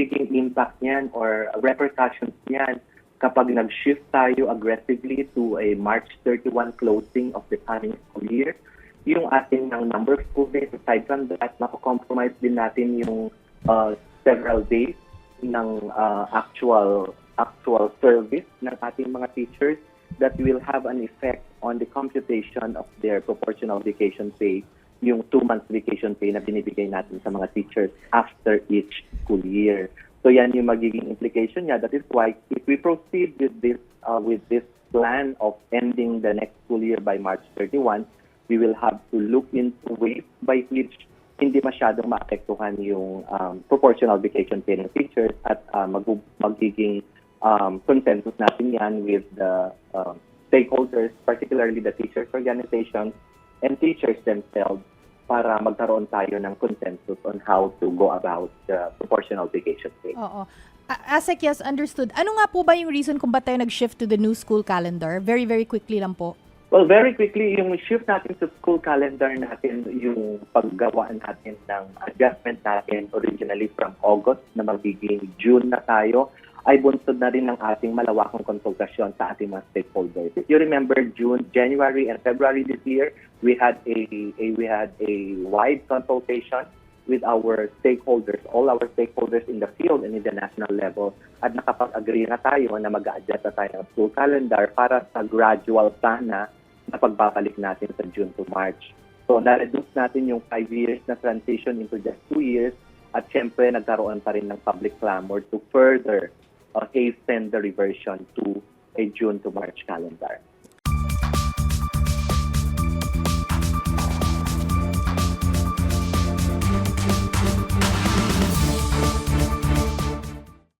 magiging impact niyan or repercussions niyan kapag nag-shift tayo aggressively to a March 31 closing of the coming school year? Yung ating ng number of school days, aside from that, compromise din natin yung uh, several days ng uh, actual actual service ng ating mga teachers that will have an effect on the computation of their proportional vacation pay, yung two months vacation pay na binibigay natin sa mga teachers after each school year. So yan yung magiging implication niya. That is why if we proceed with this uh, with this plan of ending the next school year by March 31, we will have to look into ways by which hindi masyadong maapektuhan yung um, proportional vacation pay ng teachers at uh, mag- magiging um, consensus natin yan with the uh, stakeholders, particularly the teachers organizations and teachers themselves para magkaroon tayo ng consensus on how to go about the proportional vacation pay. Oo. Asek, yes, understood. Ano nga po ba yung reason kung ba't tayo nag-shift to the new school calendar? Very, very quickly lang po. Well, very quickly, yung shift natin sa school calendar natin, yung paggawa natin ng adjustment natin originally from August na magiging June na tayo, ay bunsod na rin ng ating malawakang konsultasyon sa ating mga stakeholders. If you remember June, January, and February this year, we had a, a we had a wide consultation with our stakeholders, all our stakeholders in the field and in the national level, at nakapag-agree na tayo na mag-adjust na tayo ng school calendar para sa gradual sana na pagbabalik natin sa June to March. So, na-reduce natin yung five years na transition into just two years at syempre nagkaroon pa rin ng public clamor to further uh, hasten the reversion to a June to March calendar.